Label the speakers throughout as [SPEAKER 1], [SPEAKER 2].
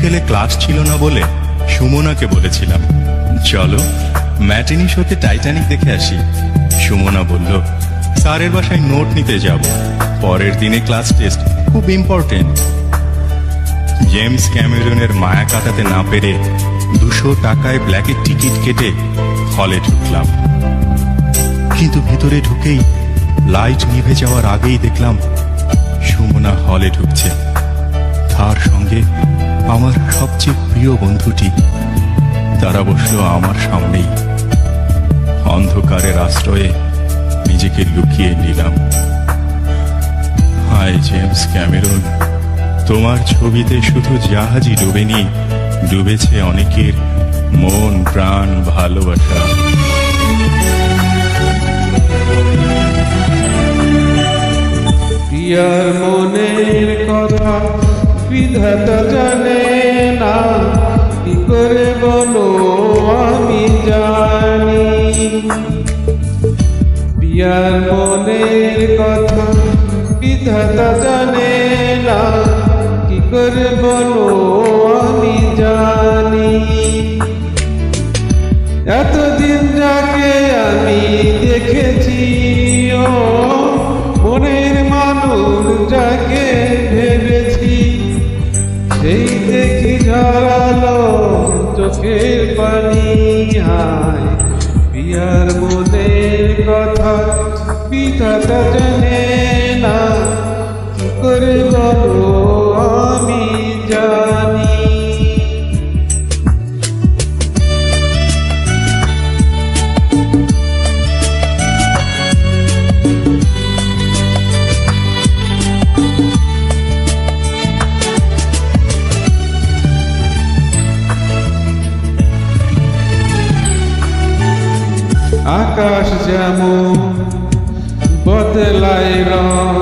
[SPEAKER 1] Class ছিল না বলে সুমনাকে বলেছিলাম, চলো ম্যাটিনি শোতে টাইটানিক দেখে আসি। সুমনা বলল, স্যারের বাসায় নোট নিতে যাব। পরের দিনে ক্লাস টেস্ট খুব ইম্পর্টেন্ট। জেমস ক্যামেরনের মায়া কাটাতে না পেরে দুশো টাকায় ব্ল্যাকের টিকিট কেটে হলে ঢুকলাম। কিন্তু ভিতরে ঢুকেই লাইট নিভে যাওয়ার আগেই দেখলাম সুমনা হলে ঢুকছে। তার সঙ্গে আমার সবচেয়ে প্রিয় বন্ধুটি, তারা বসল আমার সামনেই। অন্ধকারের আশ্রয়ে নিজেকে লুকিয়ে নিলাম। হাই জেমস ক্যামেরন, তোমার ছবিতে শুধু জাহাজই ডুবেনি, ডুবেছে অনেকের মন, প্রাণ, ভালোবাসা।
[SPEAKER 2] প্রিয়ার মনের কথা বিধাতা জানে না, কি করে বলো আমি জানি। বিয়ার মনের কথা বিধাতা জানে না, কি করে বলো কথা পিতাটা জানে না কি করে বলো আমি জানি আকাশ যেমন বদলায় রং।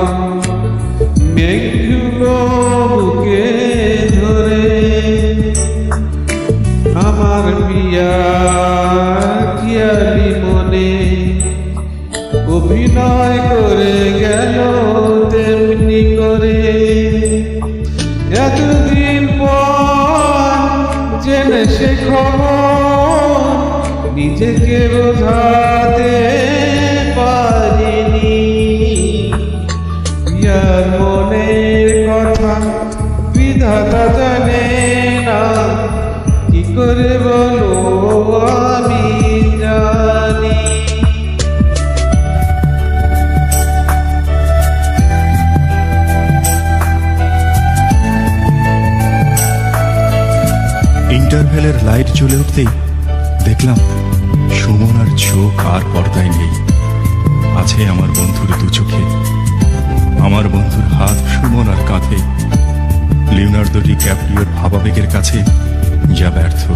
[SPEAKER 2] মেঘগুলো ধরে আমার বিয়া কিয়ালি মনে অভিনয় করে গেল তেমনি করে। এতদিন পর জেনে সে খবর নিজেকে বোঝাতে পারিনি। পিয়ার মনের কথা বিধাতা জানে না। কি করে বলো আমি জানি।
[SPEAKER 1] ইন্টারভেলের লাইট জ্বলে উঠতেই দেখলাম সুমনার চোখ আর পর্দায় নেই। আছে আমার বন্ধুর দু চোখে। আমার বন্ধুর হাত সুমনার কাঁধে। লিওনার্দো ডি ক্যাপ্রিওর ভাবাবেগের কাছে যা ব্যর্থ।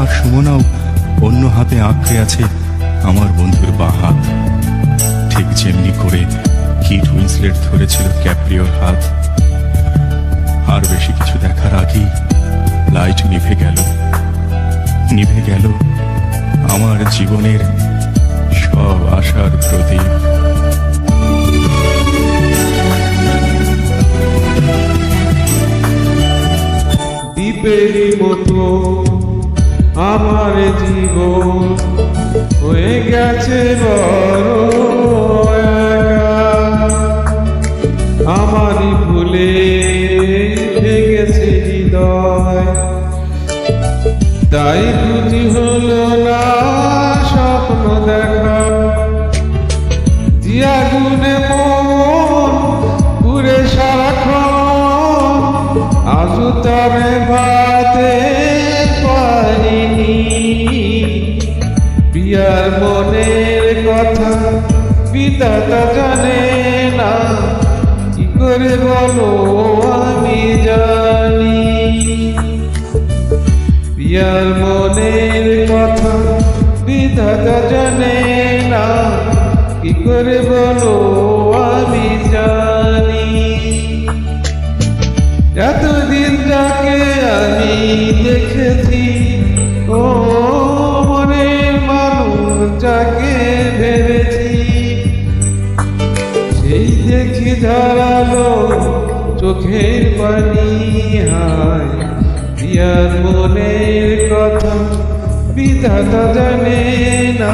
[SPEAKER 1] আর সুমনাও অন্য হাতে আঁকড়ে আছে আমার বন্ধুর বা হাত। ঠিক যেমনি করে কিট উইন্সলেট ধরেছিল ক্যাপ্রিওর হাত। আর বেশি কিছু দেখার আগেই লাইট নিভে গেল। নিভে গেল আমার জীবনের সব আশার
[SPEAKER 2] দ্বীপেরই মতো আমার জীবন হয়ে গেছে বড়। আমারই ভুলে তাই বুঝি হলো না স্বপ্ন দেখা। জিয়া গুনে মন, পুরে সারাক্ষণ, আজও তবে ভাতে পারিনি পিয়ার মনের কথা পিতাটা জানে না, কি করে বলো আমি করে বলো, আমি জানি। এতদিন যাকে আমি দেখেছি। ও মনের মানুষ যাকে ভেবেছি। সেই দেখি ধারালো চোখের পানি হায়। আর মনের কথা বিধাতা জানে না।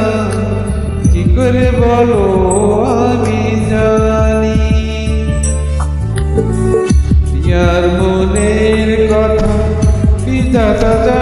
[SPEAKER 2] করে বলো আমি জানি। পিয়ার মনের কথা পিতা দাদা